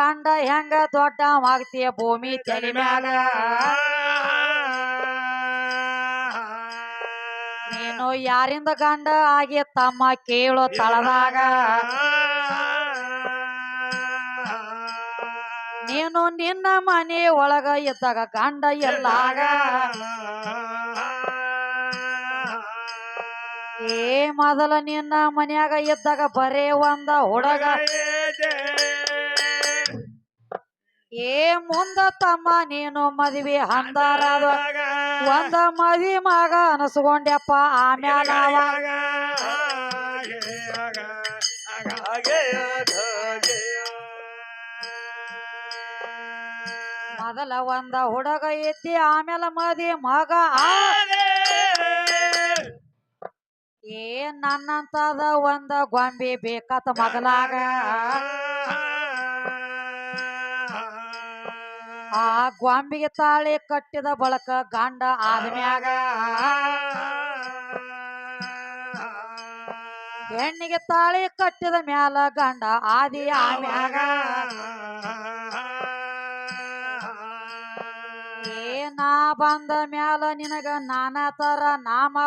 ಕಂಡ ಹೆಂಗ ದೊಡ್ಡ ಆಗ್ತೀಯ ಭೂಮಿ ತಲೆ ಮ್ಯಾಲ? ನೀನು ಯಾರಿಂದ ಗಂಡ ಆಗಿ ತಮ್ಮ ಕೇಳೋ ತಳದಾಗ. ನೀನು ನಿನ್ನ ಮನೆ ಒಳಗ ಇದ್ದಾಗ ಗಂಡ ಎಲ್ಲಾಗ. ಏ, ಮೊದಲ ನಿನ್ನ ಮನ್ಯಾಗ ಇದ್ದಾಗ ಬರೇ ಒಂದ ಹುಡುಗ. ಏ ಮುಂದ ತಮ್ಮ ನೀನು ಮದ್ವಿ ಅಂದಾರ ಒಂದ ಮದಿ ಮಗ ಅನಸ್ಕೊಂಡ್ಯಪ್ಪ ಆಮ್ಯಾಲ ಮೊದಲ ಒಂದ ಹುಡುಗ ಎತ್ತಿ ಆಮೇಲೆ ಮದಿ ಮಗ ಏ ನನ್ನಂತದ ಒಂದ ಗೊಂಬೆ ಬೇಕತ್ತ ಮಗಲಾಗ ಆ ಗ್ವಾಂಬಿಗೆ ತಾಳೆ ಕಟ್ಟಿದ ಬಳಕ ಗಂಡ ಆದ್ಮ್ಯಾಗ ಹೆಣ್ಣಿಗೆ ತಾಳಿ ಕಟ್ಟಿದ ಮ್ಯಾಲ ಗಂಡ ಆದಿ ಆಮ್ಯಾಗ. ನಾ ಬಂದ ಮ್ಯಾಲ ನಿನಗ ನಾನಾ ತರ ನಾಮ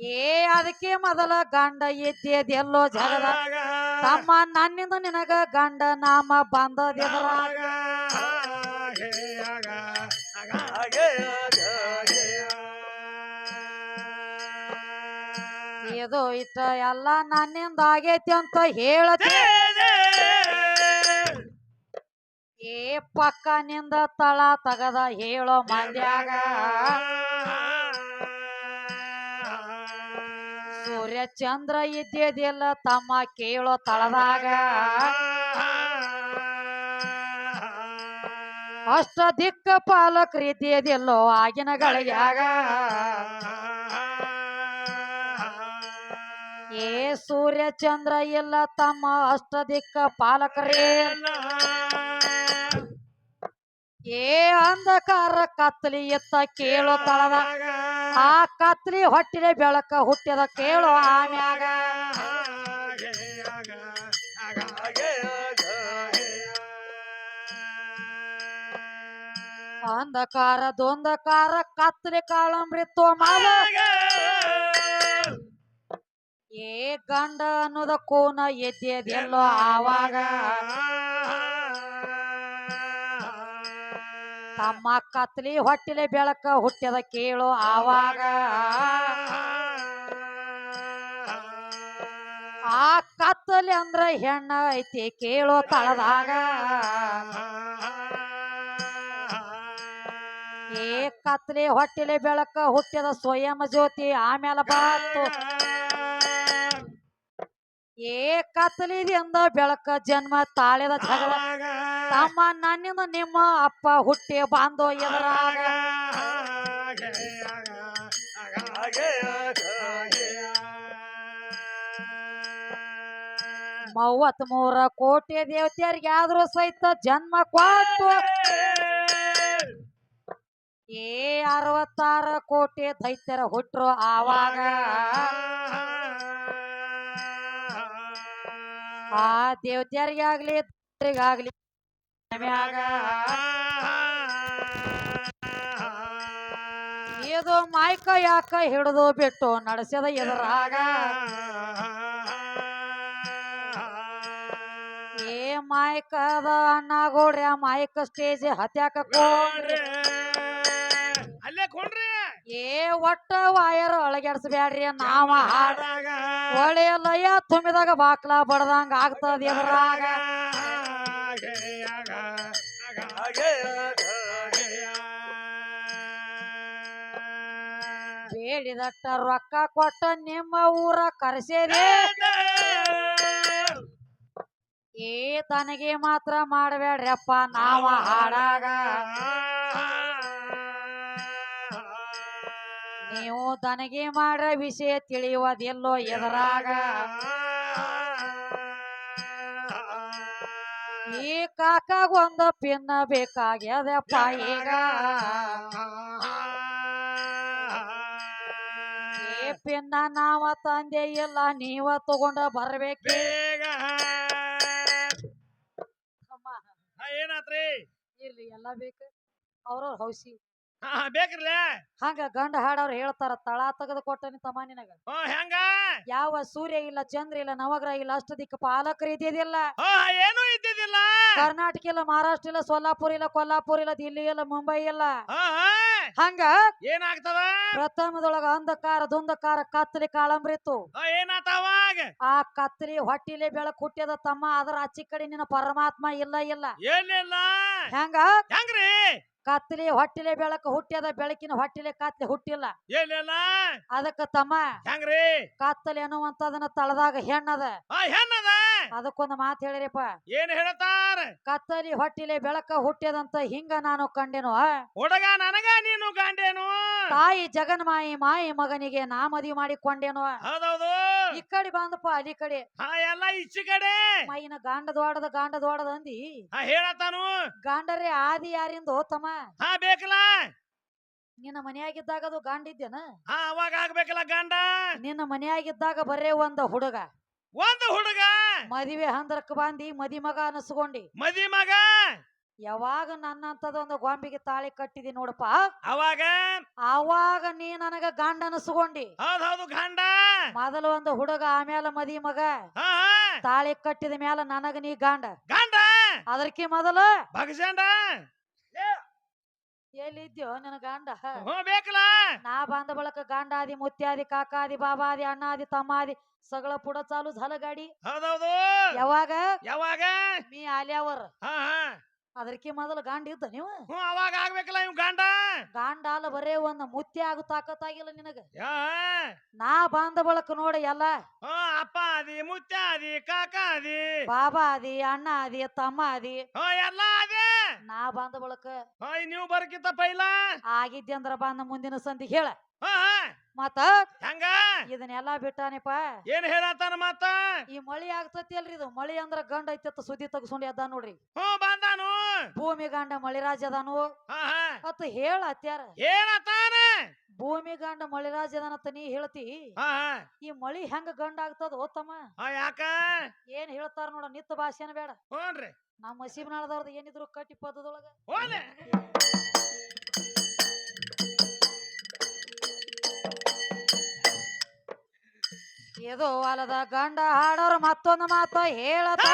ಏ ಅದಕ್ಕೆ ಮೊದಲ ಗಂಡ ಎದ್ದೆದೆಲ್ಲೋ ಜಗದ. ತಮ್ಮ ನನ್ನಿಂದ ನಿನಗ ಗಂಡ ನಾಮ ಬಂದದಿದ್ರಾಗ ಇದು ಇಷ್ಟ ಎಲ್ಲ ನನ್ನಿಂದ ಆಗೈತಿ ಅಂತ ಹೇಳತಿ. ಏ ಪಕ್ಕ ನಿಂದ ತಳ ತಗದ ಹೇಳೋ ಮಂದ್ಯಾಗ. ಸೂರ್ಯ ಚಂದ್ರ ಇದ್ದಿದ್ದಿಲ್ಲ ತಮ್ಮ ಕೇಳೋ ತಳದಾಗ. ಅಷ್ಟ ದಿಕ್ಕ ಪಾಲಕ್ ರೀತಿಯದಿಲ್ಲೋ ಆಗಿನ ಗಳಿಗಾಗ. ಏ ಸೂರ್ಯ ಚಂದ್ರ ಇಲ್ಲ ತಮ್ಮ ಅಷ್ಟ ದಿಕ್ಕ ಪಾಲಕರೇ. ಏ ಅಂಧಕಾರ ಕತ್ತಲಿ ಎತ್ತ ಕೇಳೋ ತಳದ. ಆ ಕತ್ಲಿ ಹೊಟ್ಟಿಲೆ ಬೆಳಕ ಹುಟ್ಟಿದ ಕೇಳೋ ಆಮ್ಯಾಗ ಅಂಧಕಾರ ದೊಂದಕಾರ ಕತ್ಲಿ ಕಾಳಂಬ್ರಿತ್ತು ಮಾಲ ಏ ಗಂಡ ಅನ್ನೋದ ಕೋನ ಎದ್ದೆದೆಲ್ಲೋ ಆವಾಗ. ತಮ್ಮ ಕತ್ಲಿ ಹೊಟ್ಟಿಲೆ ಬೆಳಕ ಹುಟ್ಟಿದ ಕೇಳು ಆವಾಗ. ಆ ಕತ್ತಲೆ ಅಂದ್ರ ಹೆಣ್ಣ ಐತಿ ಕೇಳೋ ತಳದಾಗ. ಏ ಕತ್ಲಿ ಹೊಟ್ಟಿಲೆ ಬೆಳಕ ಹುಟ್ಟಿದ ಸ್ವಯಂ ಜ್ಯೋತಿ ಆಮೇಲೆ ಬಾತು. ಏ ಕತ್ಲಿದಿಂದ ಬೆಳಕ ಜನ್ಮ ತಾಳಿದ ಜಗದ. ತಮ್ಮ ನನ್ನ ನಿಮ್ಮ ಅಪ್ಪ ಹುಟ್ಟಿ ಬಾಂಧೋ ಎದುರಾಗ ಮೂವತ್ ಮೂರ ಕೋಟಿ ದೇವತೆಯರಿಗೆ ಆದ್ರೂ ಸಹಿತ ಜನ್ಮ ಕೊಟ್ಟು ಏ ಅರವತ್ತಾರ ಕೋಟಿ ದೈತ್ಯರ ಹುಟ್ರು ಆವಾಗ ಆ ದೇವತೆಯರಿಗೆ ಆಗ್ಲಿ ದೈತ್ಯರಿಗಾಗ್ಲಿ ಮ್ಯಾಗ ಇದು ಮಾಯ್ಕ ಯಾಕ ಹಿಡಿದು ಬಿಟ್ಟು ನಡೆಸದ ಎದುರಾಗ. ಏ ಮಾಯ್ಕದ ಅಣ್ಣ ಗೌಡ್ರಿ ಆ ಮಾಯ್ಕ ಸ್ಟೇಜ್ ಹತ್ಯಾಕ ಕೊಂಡ್ರಿ. ಅಲ್ಲೇ ಕೊಂಡ್ರಿ. ಏ ಒಟ್ಟ ವಾಯರ್ ಒಳಗೆಡ್ಸ್ಬ್ಯಾಡ್ರಿ ನಾವ ಹಾಡಾಗ ಒಳ್ಳೆಯ ಲಯ ತುಂಬಿದಾಗ ಬಾಕ್ಲ ಬಡದಂಗ ಆಗ್ತದ ಎದುರಾಗ. ಬೇಡಿದಟ್ಟ ರೊಕ್ಕ ಕೊಟ್ಟ ನಿಮ್ಮ ಊರ ಕರೆಸೇರಿ. ಏ ತನಗೆ ಮಾತ್ರ ಮಾಡಬೇಡ್ರಪ್ಪ ನಾವ ಹಾಡಾಗ. ನೀವು ತನಗೆ ಮಾಡ್ರ ವಿಷಯ ತಿಳಿಯುವುದಿಲ್ಲೋ ಎದುರಾಗ. ಕಾಕ ಒಂದು ಪಿನ್ನ ಬೇಕಾಗ್ಯದಪ್ಪ ಈಗ ಪಿನ್ನ ನಾವ ತಂದೆ ಇಲ್ಲ ನೀವ ತಗೊಂಡ ಬರ್ಬೇಕು? ಏನಾತ್ರಿ? ಇರ್ಲಿ ಎಲ್ಲ ಬೇಕು. ಅವ್ರವ್ರ ಹೌಸಿ. ಬೇಕ್ರಲ್ಲ ಹಂಗ ಗಂಡ ಹಾಡವ್ರು ಹೇಳ್ತಾರ ತಳ ತೆಗೆದು ಕೊಟ್ಟನಿ ತಮ್ಮ ನಿನಗ. ಹೆಂಗ? ಯಾವ ಸೂರ್ಯ ಇಲ್ಲ ಚಂದ್ರ ಇಲ್ಲ ನವಗ್ರಹ ಇಲ್ಲ ಅಷ್ಟ ದಿಕ್ಕ ಪಾಲಕರು ಇದ್ದಿದ್ದಿಲ್ಲ. ಏನು ಏನೂ ಇದ್ದಿದ್ದಿಲ್ಲ? ಕರ್ನಾಟಕ ಇಲ್ಲ ಮಹಾರಾಷ್ಟ್ರ ಇಲ್ಲ ಸೋಲಾಪುರ ಇಲ್ಲ ಕೊಲ್ಲಾಪುರ ಇಲ್ಲ ದಿಲ್ಲಿ ಇಲ್ಲ ಮುಂಬೈ ಇಲ್ಲ. ಹಂಗ ಏನಾಗ್ತದ? ಪ್ರಥಮದೊಳಗ ಅಂಧಕಾರ ದುಂದಕಾರ ಕತ್ತಲಿ ಕಾಳಂಬ್ರಿತ್ತು ಏನಾತವಾಗ ಆ ಕತ್ತಲಿ ಹೊಟ್ಟಿಲಿ ಬೆಳಕು ಹುಟ್ಟಿದ ತಮ್ಮ ಅದರ ಆಚಿ ಕಡೆ ನಿನ್ನ ಪರಮಾತ್ಮ ಇಲ್ಲ ಇಲ್ಲ. ಏನಿಲ್ಲ ಹೆಂಗ? ಹೆಂಗ್ರಿ? ಕತ್ತಲಿ ಹೊಟ್ಟಿಲೆ ಬೆಳಕ ಹುಟ್ಟ್ಯದ ಬೆಳಕಿನ ಹೊಟ್ಟಿಲೆ ಕತ್ತಲೆ ಹುಟ್ಟಿಲ್ಲ. ಏನಿಲ್ಲ? ಅದಕ್ಕ ತಮ್ಮ ಹೆಂಗ್ರಿ? ಕತ್ತಲೆ ಅನ್ನುವಂತದನ್ನ ತಳದಾಗ ಹೆಣ್ಣದ. ಹೆಣ್ಣದ? ಅದಕ್ಕೊಂದು ಮಾತು ಹೇಳಿರಿಪ್ಪ. ಏನ್ ಹೇಳ್ತಾರ? ಕತ್ತಲಿ ಹೊಟ್ಟಿಲೆ ಬೆಳಕ ಹುಟ್ಟ್ಯದಂತ ಹಿಂಗ ನಾನು ಕಂಡೆನು? ಹುಡುಗ ನನಗ ನೀನು ಗಂಡೇನು ತಾಯಿ ಜಗನ್ಮಾಯಿ ಮಾಯಿ ಮಗನಿಗೆ ನಾ ಮದುವೆ ಮಾಡಿಕೊಂಡೇನು? ಹೌದೌದು. ಈ ಕಡೆ ಬಂದಪ್ಪ ಅಲ್ಲಿ ಕಡೆ. ಹಾ ಎಲ್ಲ ಇಚ್ಚಿ ಕಡೆ. ಮೈನ ಗಾಂಡ ದೊಡದ ಗಾಂಡ ದೊಡದ ಅಂದಿ. ಹಾ ಹೇಳತಾನು ಗಾಂಡರೇ ಆದಿ ಯಾರಿಂದ ತಮ್ಮ? ಹಾ ಬೇಕಲ್ಲ. ನಿನ್ನ ಮನೆಯಾಗಿದ್ದಾಗ ಅದು ಗಾಂಡ ಇದ್ದೇನ? ಹಾ ಅವಾಗ ಆಗ್ಬೇಕಲ್ಲ ಗಾಂಡ. ನಿನ್ನ ಮನೆಯಾಗಿದ್ದಾಗ ಬರೇ ಒಂದ ಹುಡುಗ. ಒಂದು ಹುಡುಗ? ಮದುವೆ ಹಂದ್ರಕ್ ಬಂದಿ ಮದಿ ಮಗ ಅನಸ್ಕೊಂಡಿ. ಮದಿ ಮಗ ಯಾವಾಗ ನನ್ನಂತದೊಂದು ಗೊಂಬಿಗೆ ತಾಳಿ ಕಟ್ಟಿದಿ ನೋಡಪ್ಪ. ಅವಾಗ? ಅವಾಗ ನೀ ನನಗ ಗಂಡ ಹೌದು ಗಂಡ. ಮೊದಲು ಒಂದು ಹುಡುಗ ಆಮೇಲೆ ಮದಿ ಮಗ. ತಾಳಿ ಕಟ್ಟಿದ ಮೇಲೆ ನನಗ ನೀ ಗಂಡ. ಗಂಡ? ಅದಕ್ಕೆ ಮೊದಲು ಭಗಸಂಡ ಎಲ್ಲಿದ್ಯೋ ನಿನ್ನ ಗಂಡ. ಬೇಕಲ್ಲ? ನಾ ಬಂದ ಬಳಕ ಗಂಡಾದಿ ಮುತ್ಯಾದಿ ಕಾಕಾದಿ ಬಾಬಾದಿ ಅಣ್ಣಾದಿ ತಮ್ಮಾದಿ ಸಗಳ ಪುಡ ಚಾಲು ಝಲ ಗಾಡಿ ಹೌದೌದು ಯಾವಾಗ? ಯಾವಾಗ? ಮೀ ಆಲ್ಯಾವರ್. ಅದಕ್ಕೆ ಮೊದಲು ಗಾಂಡ ಇದ್ದ ನೀವು? ಹ್ಞೂ ಅವಾಗ ಆಗ್ಬೇಕಲ್ಲ ಇವ್ ಗಂಡ. ಗಾಂಡ ಅಲ್ಲ ಬರೇ ಒಂದ್ ಮುತ್ತೆ ಆಗು ತಾಕತ್ತಾಗಿಲ್ಲ ನಿನಗ. ಯಾ ನಾ ಬಂದ ಬಳಕ ನೋಡಿ ಎಲ್ಲ. ಹ್ಞೂ ಅಪ್ಪ ಅದಿ ಮುತ್ತೆ ಅದಿ ಕಾಕ ಅದಿ ಬಾಬಾ ಅದಿ ಅಣ್ಣ ಅದಿ ತಮ್ಮ ಅದಿ ಹ್ಞೂ ಎಲ್ಲ ಅದೇ ನಾ ಬಂದ ಬಳಕ ಹ್ಞೂ ನೀವು ಬರ್ಕಿತ್ತ ಪೈಲ? ಆಗಿದ್ದೆ ಅಂದ್ರ ಬಂದ ಮುಂದಿನ ಸಂದಿ ಹೇಳ. ಹಾ ಮತ್ತ ಹಂಗ? ಇದನ್ನೆಲ್ಲಾ ಬಿಟ್ಟಾನಿಪ್ಪ. ಏನ್ ಹೇಳತ್ತಾನ ಮತ್ತ? ಈ ಮಳಿ ಆಗ್ತತಿ ಅಲ್ರಿ ಇದು. ಮಳಿ ಅಂದ್ರ ಗಂಡ ಐತಿ ಸುದ್ದಿ ತಗಸ್ಕೊಂಡಿ ಎದ್ದ ನೋಡ್ರಿ ಹ್ಞೂ ಬಂದಾನು ಭೂಮಿ ಗಂಡ ಮಳಿರಾಜ ಅದಾನು ಅತ್ತ ಹೇಳ ಅತ್ಯಾರ ಭೂಮಿ ಗಂಡ ಮಳಿರಾಜ ನೀ ಹೇಳ್ತಿ? ಈ ಮಳಿ ಹೆಂಗ ಗಂಡ ಆಗ್ತದ ಓತಮ್ಮ ಯಾಕ? ಏನ್ ಹೇಳ್ತಾರ ನೋಡ ನಿತ್ತ ಭಾಷೆನ ಬೇಡ. ಹ್ಞೂನ್ರಿ ನಮ್ಮ ಮಸೀಬ್ನಾಳದವ್ರದ್ದು ಏನಿದ್ರು ಕಟ್ಟಿ ಪದದೊಳಗ ಎದೋ ಅಲದ ಗಂಡ ಹಾಡೋರು ಮತ್ತೊಂದು ಮಾತು ಹೇಳತ